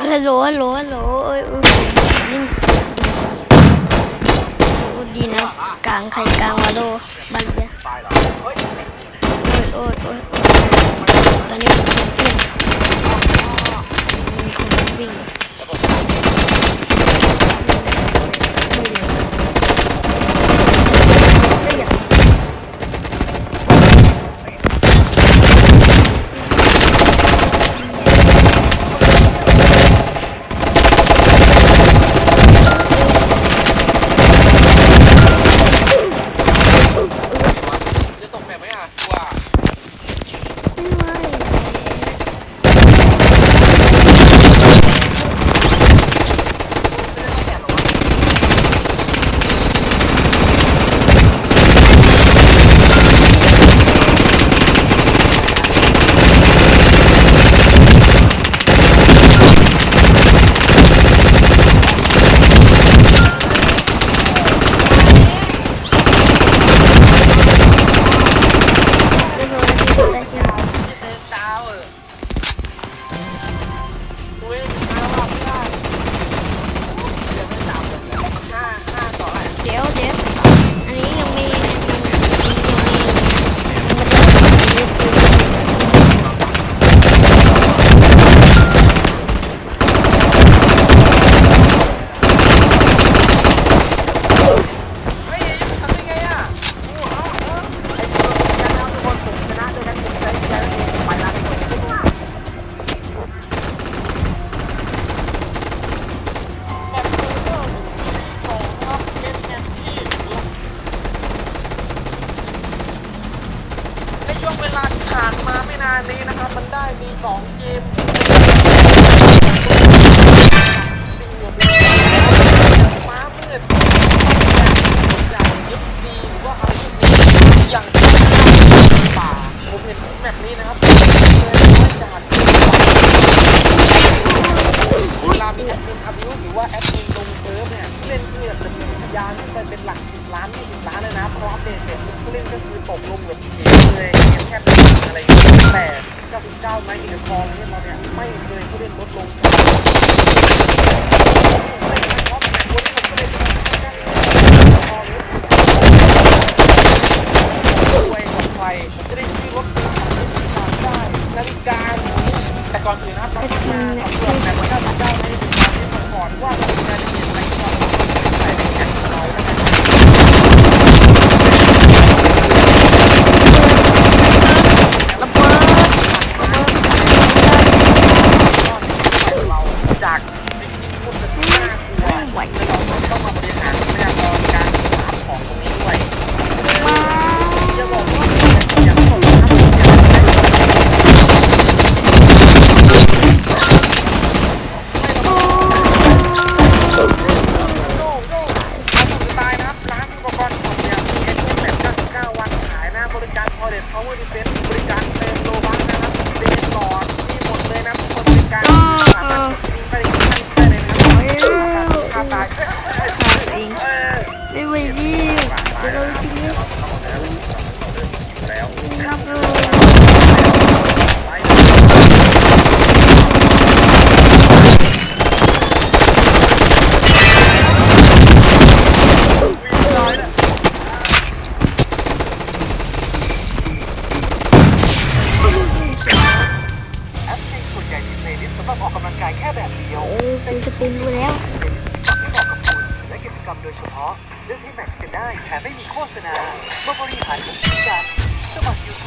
ฮัลโหลฮัลโหลฮัลโหลเล่นดีนะกลางใครกลางวาโลบันเดียโอ้ยโอ้ยตอนนี้ผมเปลี่ยนคนวิ่ง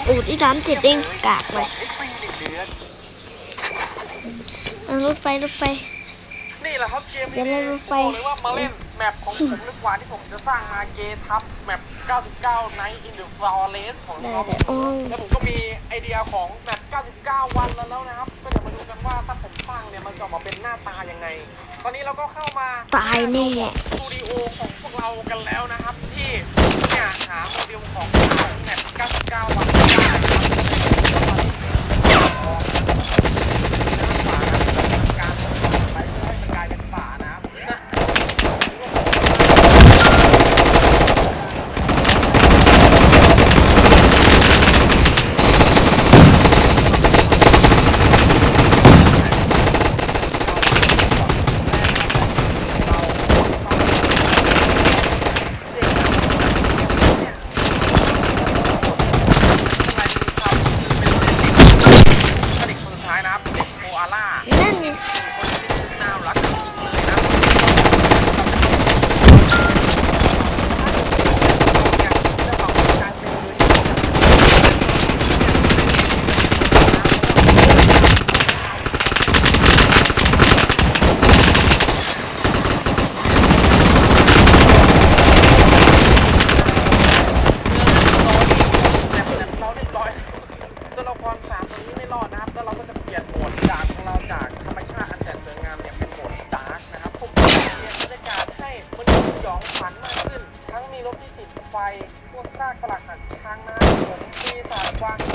อูดที่สามเจ็ตเองกากไปใรีหถไฟรถไฟ นี่แหละครับเกมอย่าเล่นรถไฟหรือว่ามาเล่นแมปของผมดีกว่าที่ผมจะสร้างมาเกทับแมป 99 Night in the Forest ของผมแล้วผมก็มีไอเดียของแมป 99 วันแล้วแล้วนะครับก็เดี๋ยว กันว่าถ้าผมสร้างเนี่ยมันจะออกมาเป็นหน้าตายังไง ตอนนี้เราก็เข้ามาตายแน่ สตูดิโอของพวกเรากันแล้วนะครับ ที่เนี่ยหาโมเดลของเราเนี่ย99วันได้ครับ ไฟพวกซากปลักหักพังนะครับผมมีสายวาง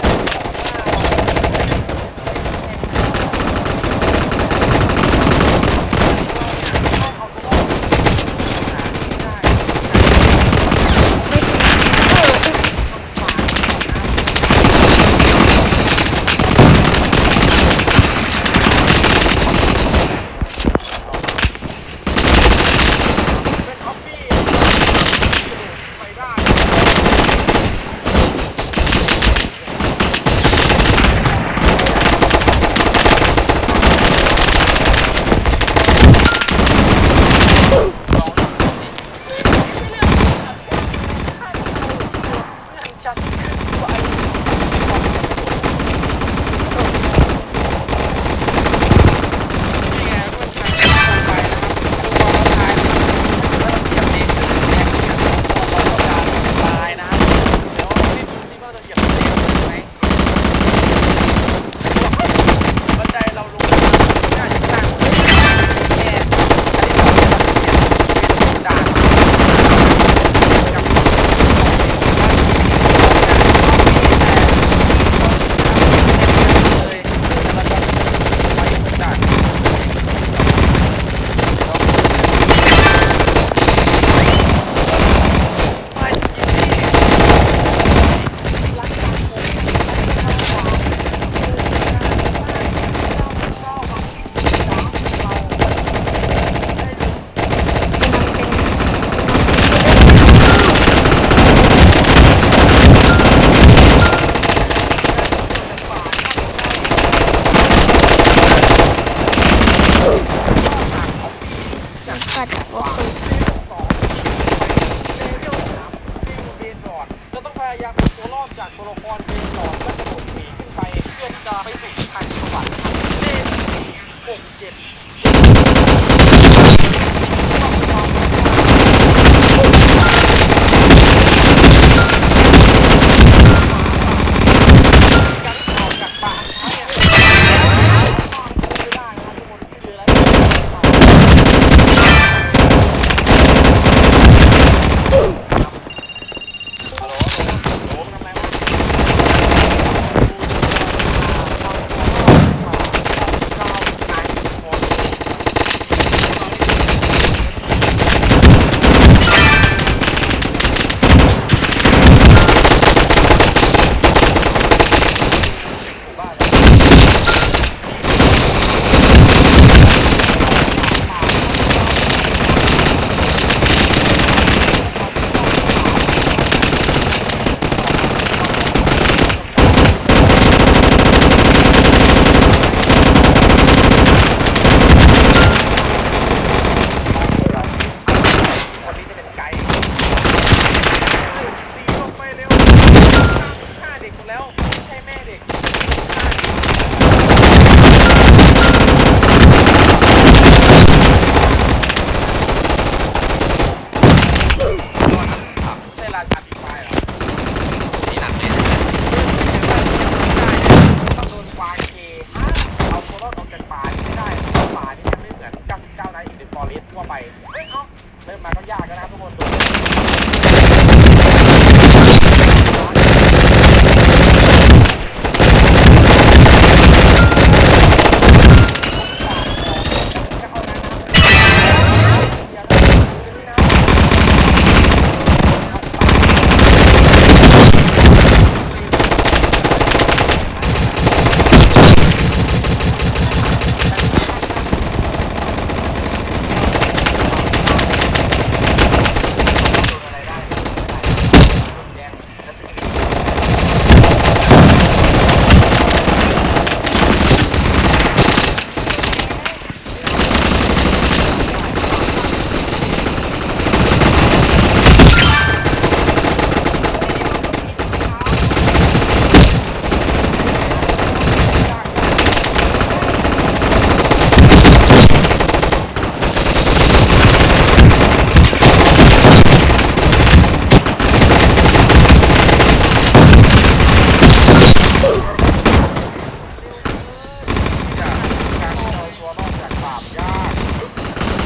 าบยาก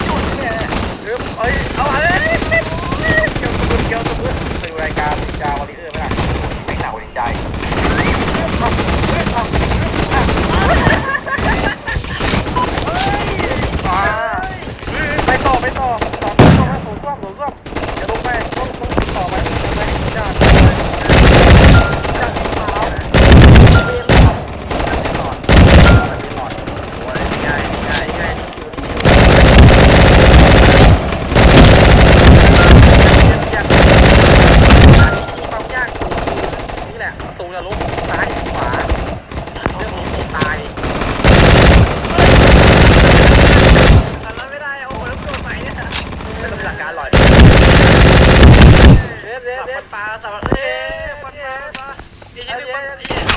จุดเนี่ยเอ้ยเอ้ยเอาอะไรเกี่ยวกับเกี่ยวกับเป็นรายการนิจาวอลเซอร์ไม่ได้ไม่หนาวในใจ ป่าสาวเอ๊ะคนมาป่าเดี๋ป็น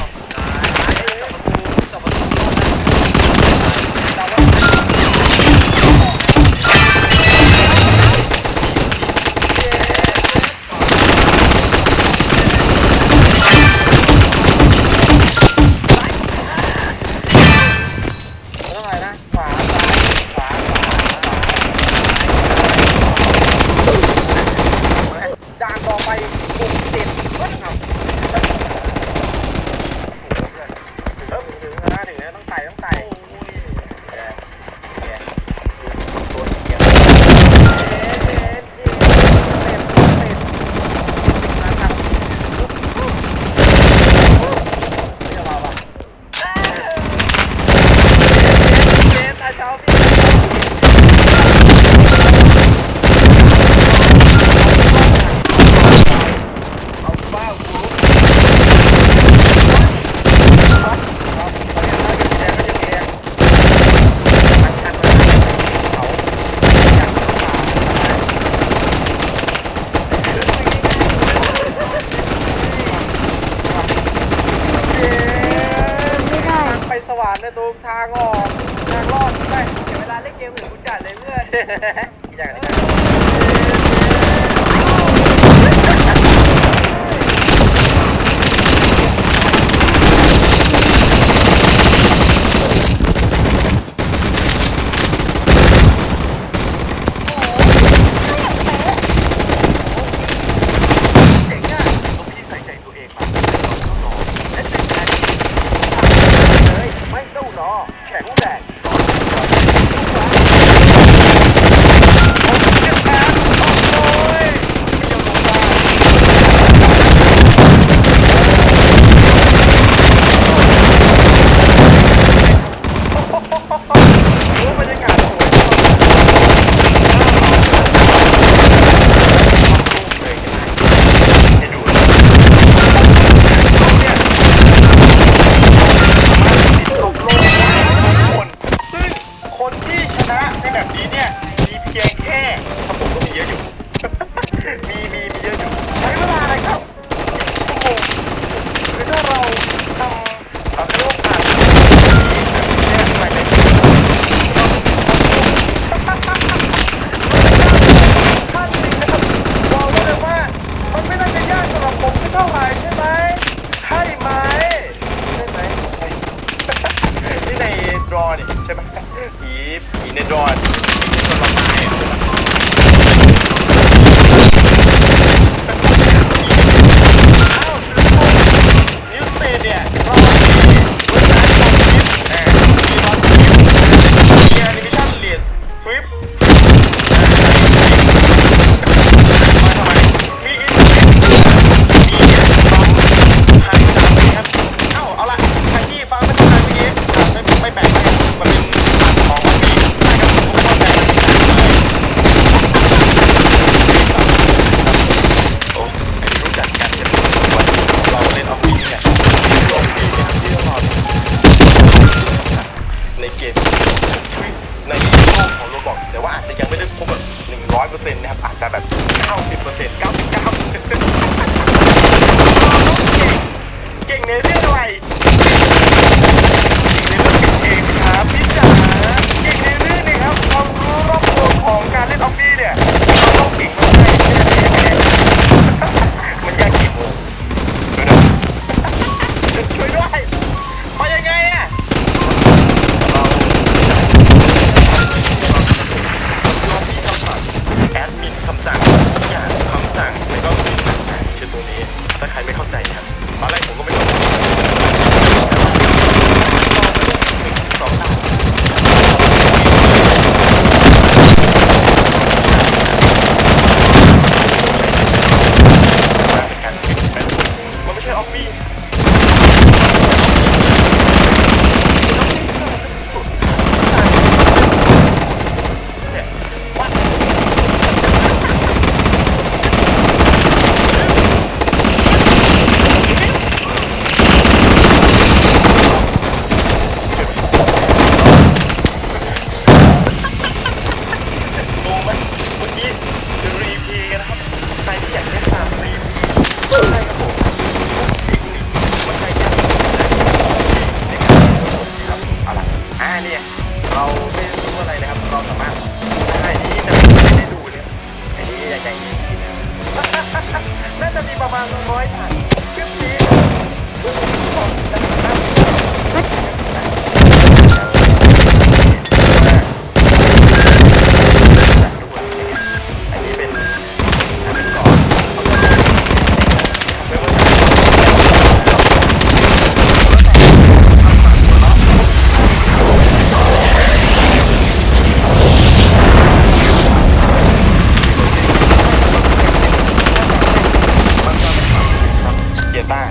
เรา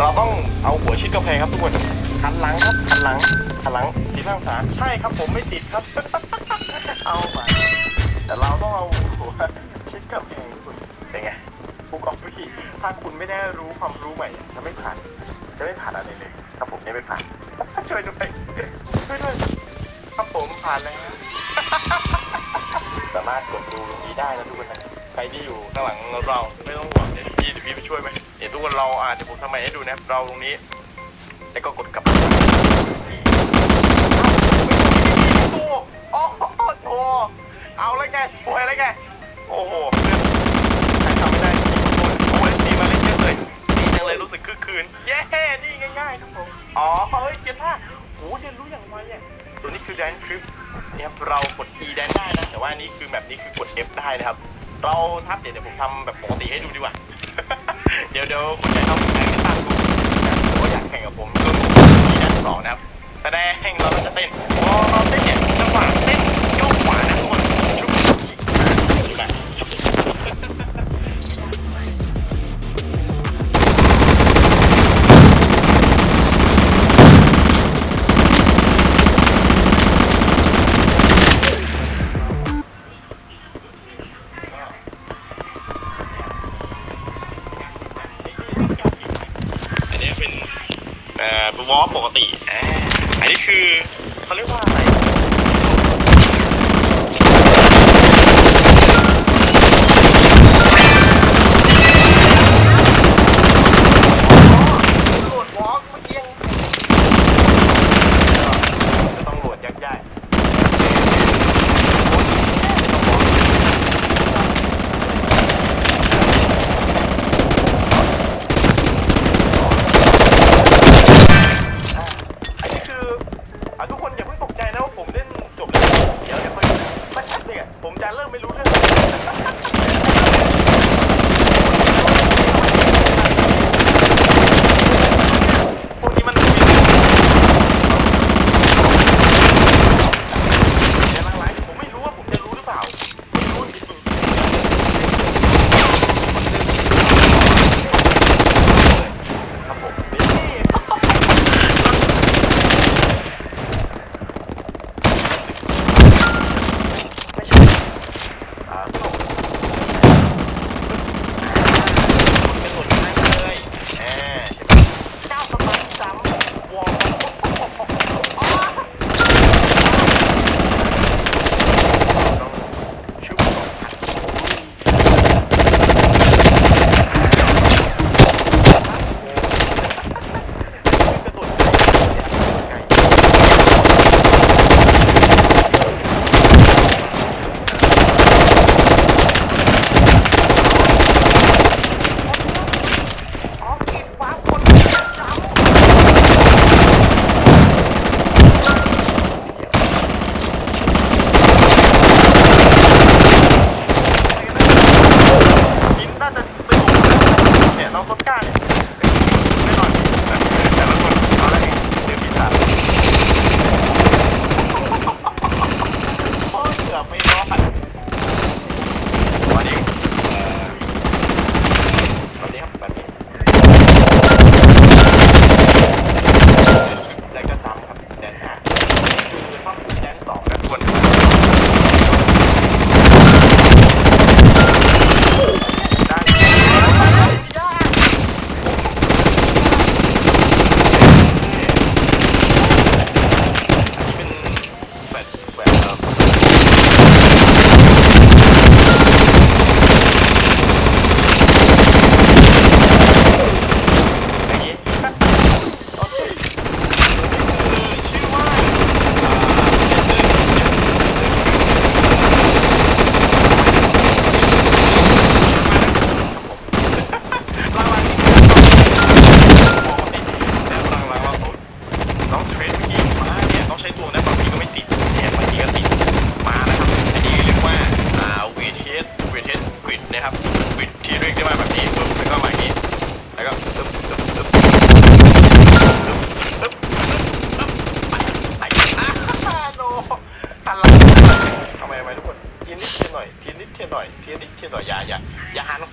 เราต้องเอาหัวชิดกำแพงครับทุกคนหันหลังครับหันหลังหันหลังสีข้างศาใช่ครับผมไม่ติดครับ เอาไปแต่เราต้องเอาหัวชิดกำแพงคุณเป็นไงผู้กองพี่ถ้าคุณไม่ได้รู้ความรู้ใหม่จะไม่ผ่านจะไม่ผ่านอะไรเลยครับผมยังไม่ผ่านช่วยด้วยช่วยด้วยครับผมผ่านแล้วสามารถกดดูตรงนี้ได้นะทุกคนนะใครที่อยู่ข้างหลังเราไม่ต้องห่วงเดี๋ย ดี๋ยวพี่ไปช่วยไหมเดี๋ยวทุกคนเราอ่าเดี๋ยวผมทำใหม่ให้ดูนะเราตรงนี้ แล้วก็กดกลับตัวโอ้โหโถเอาแล้วไงสวยแล้วไงโอ้โหใครทำไม่ได้ทีมคนโอ้ยทีมมาเล่นเยอะเลยดีจังเลยรู้สึกคึกคืนเย้นี่ง่ายๆครับผมอ๋อเฮ้ยเกียร์ท่าโหเรียนรู้อย่างไวอะส่วนนี้คือแดนคลิปเนี่ยเรากด E แดนได้นะแต่ว่านนี้คือแบบนี้คือกด F ได้นะครับ เราทับเดี๋ยวเดี๋ยวผมทำแบบปกติให้ดูดีกว่า เดี๋ยวเดี๋ยวคุณจะต้องแข่งกันตามดูนะหรือว่าอยากแข่งกับผมก็ดู E แดนสองนะครับแต่แดงเราจะเต้นพอเราเต้นเนี่ยจังหวะ อปกติอ่าอันนี้คือเขาเรียกว่าอะไร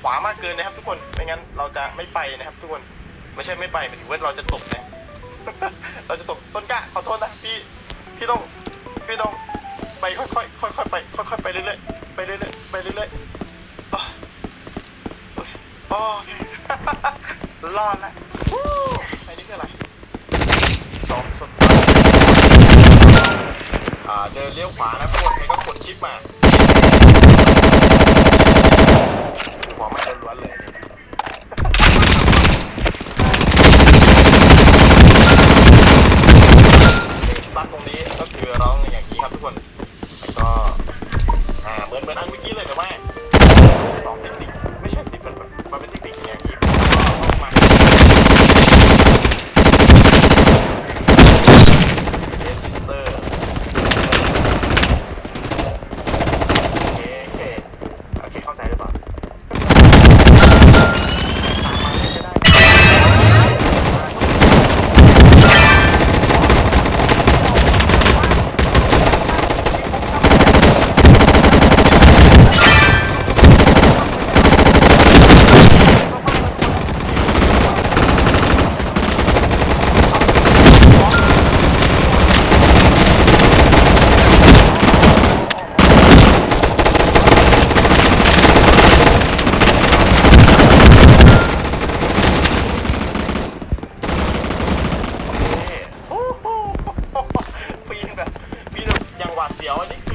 วามากเกินนะครับ ทุกคน ไม่งั้นเราจะไม่ไปนะครับ ทุกคน ไม่ใช่ไม่ไปหมายถึงว่าเราจะตกนะ เราจะตกต้นกะขอโทษนะพี่ พี่ต้อง พี่ต้องไปค่อยๆค่อยๆไปค่อยๆไปเรื่อยๆไปเรื่อยๆไปเรื่อยๆโอเครอดแล้วไอ้นี่คืออะไรสองสุดเดินเลี้ยวขวานะทุกคนใครก็กดชิปมา หัวมันล้วนเลยเนี่ยสตาร์ตรงนี้ก็คือร้องอย่างนี้ครับทุกคน หวาดเสียวอันนี้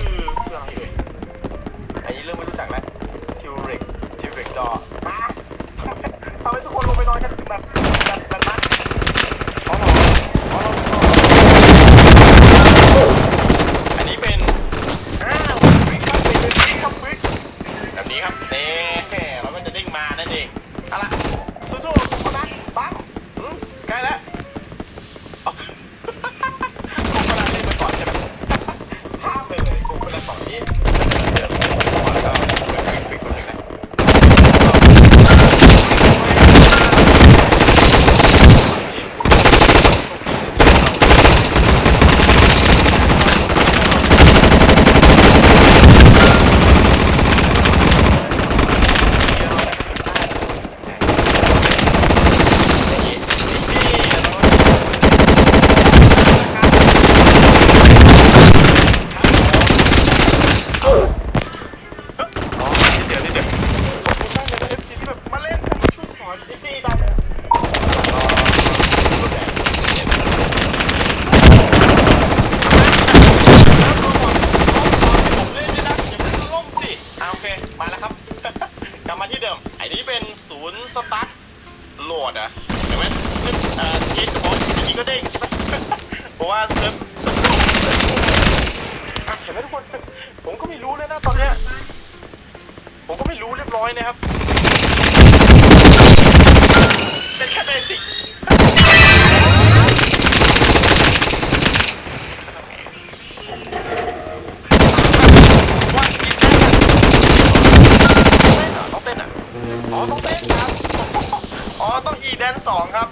สองครับ